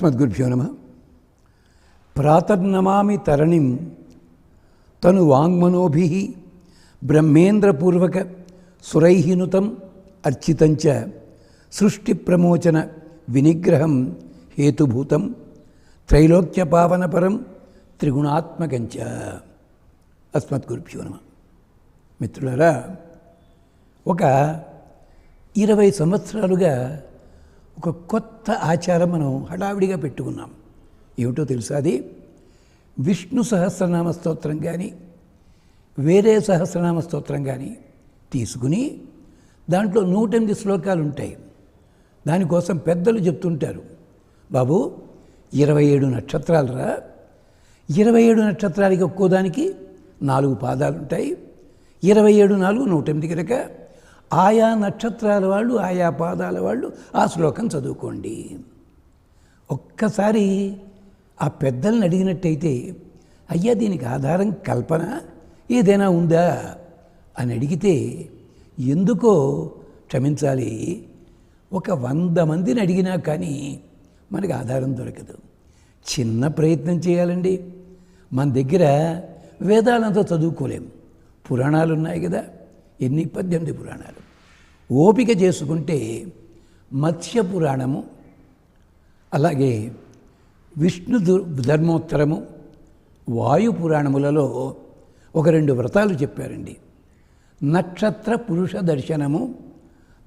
అస్మద్గురుభ్యో నమ. ప్రాతర్నమామి తరణిం తను వాంగ్మనోభి బ్రహ్మేంద్రపూర్వక సురైహినుతం అర్చితంచ సృష్టి ప్రమోచన వినిగ్రహం హేతుభూతం త్రైలోక్యపావనపరం త్రిగుణాత్మకంచ అస్మద్గురుభ్యో నమ. మిత్రులారా ఒక ఇరవై సంవత్సరాలుగా ఒక కొత్త ఆచారం మనం హడావిడిగా పెట్టుకున్నాం. ఏమిటో తెలుసా అది? విష్ణు సహస్రనామ స్తోత్రం కానీ వేరే సహస్రనామ స్తోత్రం కానీ తీసుకుని దాంట్లో నూటెనిమిది శ్లోకాలు ఉంటాయి దానికోసం పెద్దలు చెప్తుంటారు. బాబు ఇరవై ఏడు నక్షత్రాలు రా ఇరవై ఏడు నక్షత్రాలకి ఒక్కో దానికి నాలుగు పాదాలు ఉంటాయి ఇరవై ఏడు నాలుగు నూట ఎనిమిది కనుక ఆయా నక్షత్రాల వాళ్ళు ఆయా పాదాల వాళ్ళు ఆ శ్లోకం చదువుకోండి. ఒక్కసారి ఆ పెద్దల్ని అడిగినట్టయితే అయ్యా దీనికి ఆధారం కల్పన ఏదైనా ఉందా? అని అడిగితే ఎందుకో క్షమించాలి. ఒక వంద మందిని అడిగినా కానీ మనకి ఆధారం దొరకదు. చిన్న ప్రయత్నం చేయాలండి. మన దగ్గర వేదాలంతా చదువుకోలేం. పురాణాలు ఉన్నాయి కదా. ఎన్ని పద్దెనిమిది పురాణాలు? ఓపిక చేసుకుంటే మత్స్య పురాణము అలాగే విష్ణు ధర్మోత్తరము వాయు పురాణములలో ఒక రెండు వ్రతాలు చెప్పారండి. నక్షత్ర పురుష దర్శనము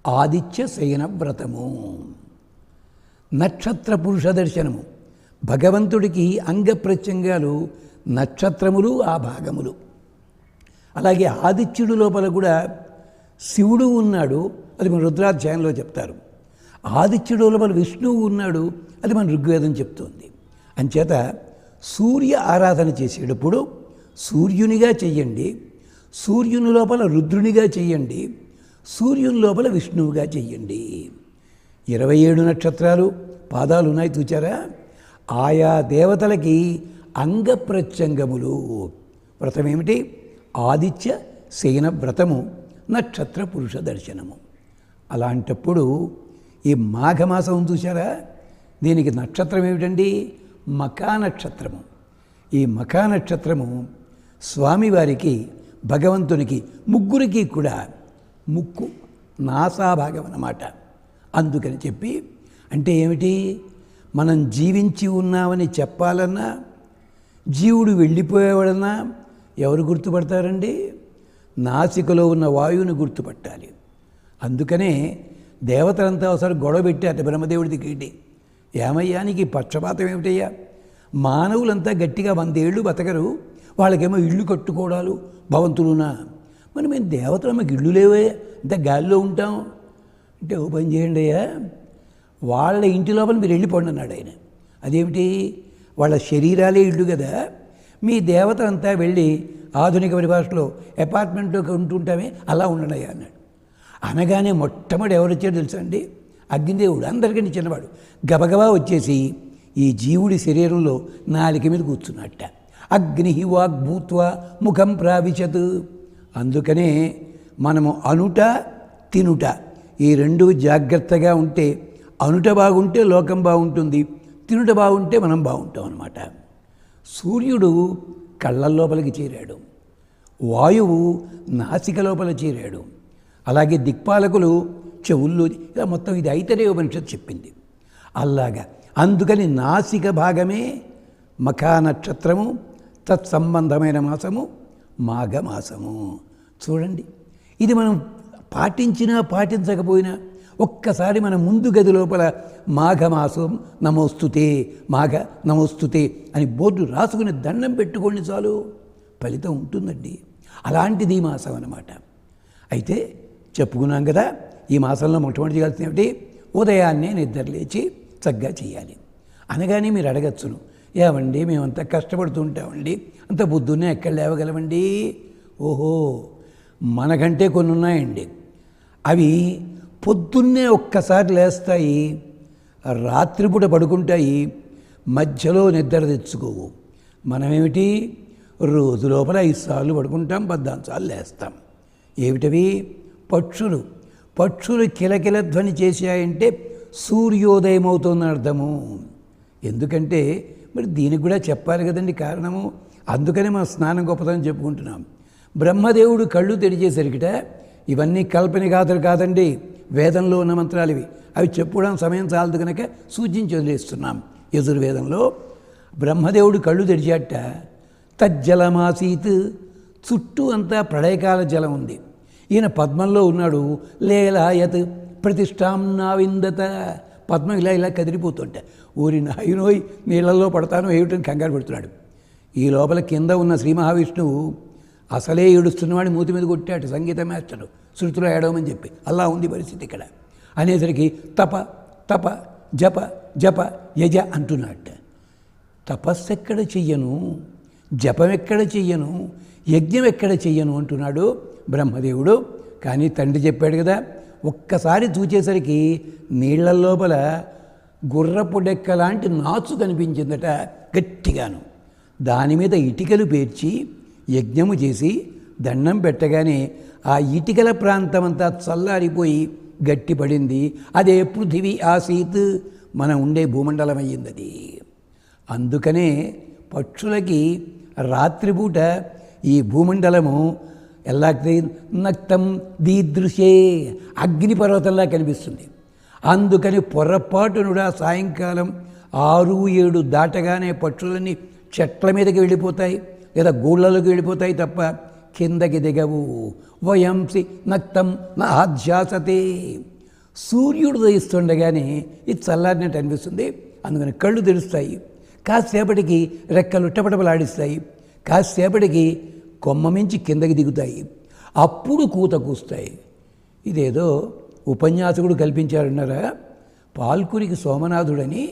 ఆదిత్య శయన వ్రతము. నక్షత్ర పురుష దర్శనము భగవంతుడికి అంగ ప్రత్యంగాలు నక్షత్రములు ఆ భాగములు. అలాగే ఆదిత్యుడు లోపల కూడా శివుడు ఉన్నాడు అది మన రుద్రాధ్యాయంలో చెప్తారు. ఆదిత్యుడు లోపల విష్ణువు ఉన్నాడు అది మన ఋగ్వేదం చెప్తోంది. అంచేత సూర్య ఆరాధన చేసేటప్పుడు సూర్యునిగా చెయ్యండి సూర్యుని లోపల రుద్రునిగా చెయ్యండి సూర్యుని లోపల విష్ణువుగా చెయ్యండి. ఇరవై ఏడు నక్షత్రాలు పాదాలు ఉన్నాయి చూచారా? ఆయా దేవతలకి అంగప్రత్యంగములు. వ్రతం ఏమిటి ఆదిత్య శయన వ్రతము నక్షత్ర పురుష దర్శనము. అలాంటప్పుడు ఈ మాఘమాసం చూసారా దీనికి నక్షత్రం ఏమిటండి? మకా నక్షత్రము. ఈ మకా నక్షత్రము స్వామివారికి భగవంతునికి ముగ్గురికి కూడా ముక్కు నాసాభాగం అన్నమాట. అందుకని చెప్పి అంటే ఏమిటి? మనం జీవించి ఉన్నామని చెప్పాలన్నా జీవుడు వెళ్ళిపోయేవాడన్నా ఎవరు గుర్తుపడతారండి? నాసికలో ఉన్న వాయువుని గుర్తుపట్టాలి. అందుకనే దేవతలంతా ఒకసారి గొడవ పెట్టారు బ్రహ్మదేవుడి దగ్గరికి ఏమయ్యా నీకు పక్షపాతం ఏమిటయ్యా? మానవులంతా గట్టిగా వందేళ్ళు బతకరు వాళ్ళకేమో ఇళ్ళు కట్టుకోవడాలు భవంతులునా? మరి మేము దేవతలు మాకు ఇళ్ళు లేవే ఇంత గాలిలో ఉంటాం. అంటే ఓ పని చేయండి అయ్యా వాళ్ళ ఇంటి లోపల మీరు వెళ్ళిపోండి అన్నాడు ఆయన. అదేమిటి? వాళ్ళ శరీరాలే ఇళ్ళు కదా మీ దేవతలంతా వెళ్ళి ఆధునిక పరిభాషలో అపార్ట్మెంట్లోకి ఉంటుంటామే అలా ఉండడయ్యా అన్నాడు. అనగానే మొట్టమొదటి ఎవరు వచ్చాడో తెలుసా అండి? అగ్నిదేవుడు. అందరికంటే చిన్నవాడు. గబగబా వచ్చేసి ఈ జీవుడి శరీరంలో నాలిక మీద కూర్చున్నట్ట. అగ్ని వాగ్ భూత్వ ముఖం ప్రావిశత్. అందుకనే మనము అనుట తినుట ఈ రెండు జాగ్రత్తగా ఉంటే అనుట బాగుంటే లోకం బాగుంటుంది తినుట బాగుంటే మనం బాగుంటాం అన్నమాట. సూర్యుడు కళ్ళ లోపలికి చేరాడు. వాయువు నాసిక లోపల చేరాడు. అలాగే దిక్పాలకులు చెవుల్లో ఇలా మొత్తం ఇది ఐతరే ఉపనిషత్తు చెప్పింది. అలాగా అందుకని నాసిక భాగమే మఖా నక్షత్రము తత్సంబంధమైన మాసము మాఘమాసము. చూడండి ఇది మనం పాటించినా పాటించకపోయినా ఒక్కసారి మన ముందు గది లోపల మాఘమాసం నమోస్తుతే మాఘ నమోస్తుతే అని బోర్డు రాసుకుని దండం పెట్టుకోండి చాలు. ఫలితం ఉంటుందండి. అలాంటిది ఈ మాసం అన్నమాట. అయితే చెప్పుకున్నాం కదా ఈ మాసంలో మొట్టమొదటి చేయాల్సింది ఏమిటి? ఉదయాన్నే నిద్ర లేచి చక్కగా చేయాలి. అనగానే మీరు అడగచ్చును ఏమండి మేమంతా కష్టపడుతూ ఉంటామండి అంత పొద్దున్నే ఎక్కడ లేవగలమండి? ఓహో మనకంటే కొన్ని ఉన్నాయండి అవి పొద్దున్నే ఒక్కసారి లేస్తాయి రాత్రిపూట పడుకుంటాయి మధ్యలో నిద్ర తెచ్చుకోవు. మనమేమిటి? రోజు లోపల ఐదు సార్లు పడుకుంటాం పద్నాలుగు సార్లు లేస్తాం. ఏమిటవి? పక్షులు. పక్షులు కిలకిల ధ్వని చేశాయంటే సూర్యోదయం అవుతుందని అర్థము. ఎందుకంటే మరి దీనికి కూడా చెప్పాలి కదండి కారణము. అందుకనే మనం స్నానం గొప్పతనం చెప్పుకుంటున్నాం. బ్రహ్మదేవుడు కళ్ళు తెరిచేసరికిట ఇవన్నీ కల్పని గాథలు కాదండి. వేదంలో ఉన్న మంత్రాలు ఇవి. అవి చెప్పుకోవడం సమయం చాలదు కనుక సూచించి వదిలేస్తున్నాం. యజుర్వేదంలో బ్రహ్మదేవుడు కళ్ళు తెరిచాట. తజ్జలమాసీత్ చుట్టూ అంతా ప్రళయకాల జలం ఉంది. ఈయన పద్మంలో ఉన్నాడు. లేలాయత్ ప్రతిష్టాం నా పద్మం ఇలా ఇలా కదిలిపోతుంట. ఊరి నాయనోయ్ నీళ్ళల్లో పడతాను ఏమిటని కంగారు పెడుతున్నాడు. ఈ లోపల కింద ఉన్న శ్రీ మహావిష్ణువు అసలే ఏడుస్తున్నవాడిని మూతి మీద కొట్టాడు సంగీత మాస్టరు శృతిలో ఏడవమని చెప్పి. అలా ఉంది పరిస్థితి ఇక్కడ. అనేసరికి తప తప జప జప యజ అంటున్నాట తపస్సు ఎక్కడ చెయ్యను? జపం ఎక్కడ చెయ్యను? యజ్ఞం ఎక్కడ చెయ్యను అంటున్నాడు బ్రహ్మదేవుడు. కానీ తండ్రి చెప్పాడు కదా ఒక్కసారి చూచేసరికి నీళ్ళ లోపల గుర్రపు డెక్క లాంటి నాచు కనిపించిందట గట్టిగాను. దాని మీద ఇటుకలు పేర్చి యజ్ఞము చేసి దండం పెట్టగానే ఆ ఇటుకల ప్రాంతమంతా చల్లారిపోయి గట్టిపడింది. అదే పృథివీ ఆసీత్ మనం ఉండే భూమండలం అయ్యింది అది అందుకనే పక్షులకి రాత్రిపూట ఈ భూమండలము ఎలా నక్తం దీదృశే అగ్నిపర్వతంలా కనిపిస్తుంది. అందుకని పొరపాటునుడా సాయంకాలం ఆరు ఏడు దాటగానే పక్షులన్నీ చెట్ల మీదకి వెళ్ళిపోతాయి. లేదా గూళ్ళలోకి వెళ్ళిపోతాయి తప్ప కిందకి దిగవు. వయంసి నక్తం నా ఆధ్యాసతే. సూర్యుడు దయిస్తుండగానే ఇది చల్లారినట్టు అనిపిస్తుంది. అందుకని కళ్ళు తెరుస్తాయి. కాసేపటికి రెక్కలు టపటపలాడిస్తాయి. కాసేపటికి కొమ్మ మించి కిందకి దిగుతాయి. అప్పుడు కూత కూస్తాయి. ఇదేదో ఉపన్యాసకుడు కల్పించారన్నారా? పాల్కురికి సోమనాథుడని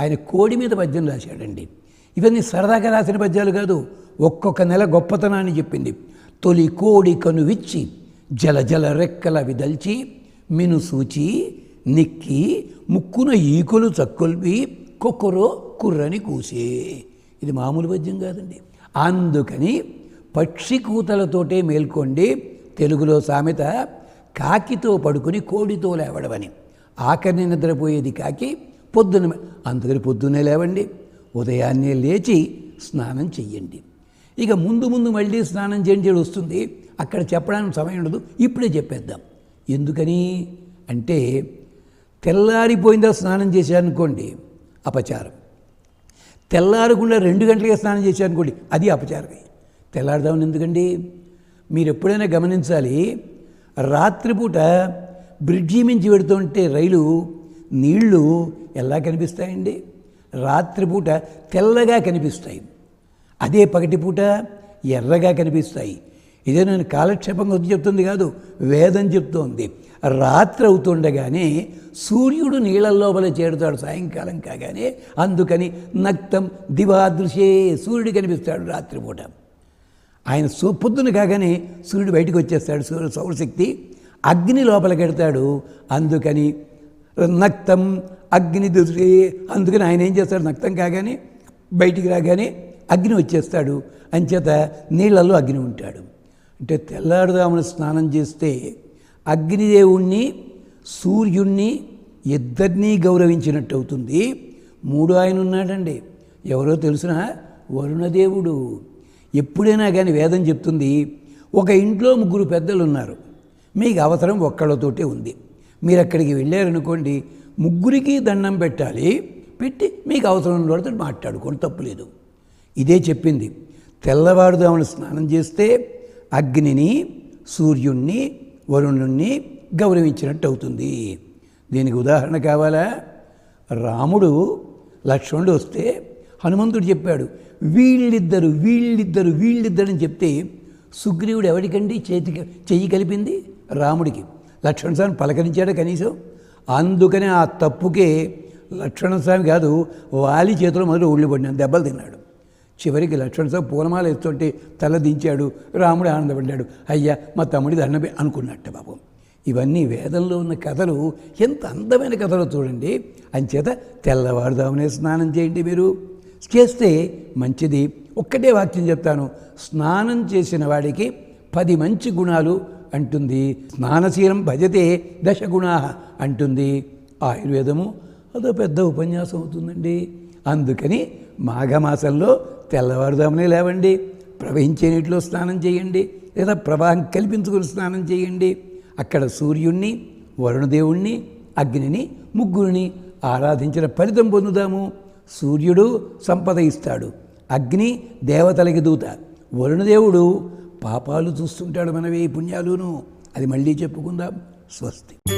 ఆయన కోడి మీద పద్యం రాశాడండి. ఇవన్నీ సరదాగా రాసిన పద్యాలు కాదు ఒక్కొక్క నెల గొప్పతనాన్ని చెప్పింది. తొలి కోడి కనువిచ్చి జల జల రెక్కల విదల్చి మిను సూచి నిక్కి ముక్కున ఈకులు చక్కొల్పి కొక్కరో కుర్రని కూసే. ఇది మామూలు పద్యం కాదండి. అందుకని పక్షి కూతలతోటే మేల్కొండి తెలుగులో సామెత కాకితో పడుకుని కోడితో లేవడమని. ఆఖరిని నిద్రపోయేది కాకి పొద్దున అందుకని పొద్దున్నే లేవండి. ఉదయాన్నే లేచి స్నానం చెయ్యండి. ఇక ముందు ముందు మళ్ళీ స్నానం చేయండి వస్తుంది. అక్కడ చెప్పడానికి సమయం ఉండదు. ఇప్పుడే చెప్పేద్దాం. ఎందుకని? అంటే తెల్లారిపోయిందా స్నానం చేశారనుకోండి అపచారం. తెల్లారకుండా రెండు గంటలకే స్నానం చేశారనుకోండి అది అపచారమే. తెల్లారుదామని ఎందుకండి? మీరు ఎప్పుడైనా గమనించాలి రాత్రిపూట బ్రిడ్జి మించి పెడుతుంటే రైలు నీళ్ళు ఎలా కనిపిస్తాయండి? రాత్రిపూట తెల్లగా కనిపిస్తాయి. అదే పగటిపూట ఎర్రగా కనిపిస్తాయి. ఇదే నేను కాలక్షేపంగా వచ్చి చెప్తుంది కాదు వేదం చెప్తోంది. రాత్రి అవుతుండగానే సూర్యుడు నీళ్ళ లోపల చేరుతాడు సాయంకాలం కాగానే అందుకని నక్తం దివాదృశే సూర్యుడు కనిపిస్తాడు రాత్రిపూట. ఆయన సూ పొద్దున కాగానే సూర్యుడు బయటకు వచ్చేస్తాడు సూర్య సౌరశక్తి. అగ్ని లోపలికి వెడతాడు అందుకని నక్తం అగ్ని దుసే అందుకని ఆయన ఏం చేస్తాడు? నక్తం కాగానే బయటికి రాగానే అగ్ని వచ్చేస్తాడు. అంచేత నీళ్ళల్లో అగ్ని ఉంటాడు. అంటే తెల్లారుదామున స్నానం చేస్తే అగ్నిదేవుణ్ణి సూర్యుణ్ణి ఇద్దరినీ గౌరవించినట్టు అవుతుంది. మూడు ఆయన ఉన్నాడండి. ఎవరో తెలిసిన? వరుణదేవుడు. ఎప్పుడైనా కానీ వేదం చెప్తుంది ఒక ఇంట్లో ముగ్గురు పెద్దలు ఉన్నారు మీకు అవసరం ఒక్కళ్ళతోటే ఉంది. మీరు అక్కడికి వెళ్ళారనుకోండి ముగ్గురికి దండం పెట్టాలి పెట్టి మీకు అవసరం ఉన్న వాళ్ళతో మాట్లాడుకోండి తప్పులేదు. ఇదే చెప్పింది. తెల్లవారుదామున స్నానం చేస్తే అగ్నిని సూర్యుణ్ణి వరుణుణ్ణి గౌరవించినట్టు అవుతుంది. దీనికి ఉదాహరణ కావాలా? రాముడు లక్ష్మణుడు వస్తే హనుమంతుడు చెప్పాడు వీళ్ళిద్దరు వీళ్ళిద్దరు వీళ్ళిద్దరని చెప్తే సుగ్రీవుడు ఎవరికండి చేతికి చెయ్యి కలిపింది? రాముడికి. లక్ష్మణ స్వామి పలకరించాడు కనీసం. అందుకనే ఆ తప్పుకే లక్ష్మణ స్వామి కాదు వాలి చేతిలో మొదలు ఉళ్ళు దెబ్బలు తిన్నాడు. చివరికి లక్ష్మణ స్వామి పూలమాల ఎత్తుంటే తల దించాడు రాముడు ఆనందపడ్డాడు. అయ్యా మా తమ్ముడి దండమే అనుకున్నట్ట బాబు. ఇవన్నీ వేదంలో ఉన్న కథలు ఎంత అందమైన కథలు చూడండి. అంచేత తెల్లవారుదామునే స్నానం చేయండి మీరు. చేస్తే మంచిది. ఒక్కటే వాక్యం చెప్తాను. స్నానం చేసిన వాడికి పది మంచి గుణాలు అంటుంది. స్నానశీలం భజతే దశగుణా అంటుంది. ఆయుర్వేదము అదో పెద్ద ఉపన్యాసం అవుతుందండి. అందుకని మాఘమాసంలో తెల్లవారుదామనే లేవండి. ప్రవహించే నీటిలో స్నానం చేయండి. లేదా ప్రవాహం కల్పించుకుని స్నానం చేయండి. అక్కడ సూర్యుణ్ణి వరుణదేవుణ్ణి అగ్నిని ముగ్గురిని ఆరాధించిన ఫలితం పొందుదాము. సూర్యుడు సంపద ఇస్తాడు. అగ్ని దేవతలకి దూత. వరుణదేవుడు పాపాలు చూస్తుంటాడు మనవి పుణ్యాలును. అది మళ్ళీ చెప్పుకుందాం. స్వస్తి.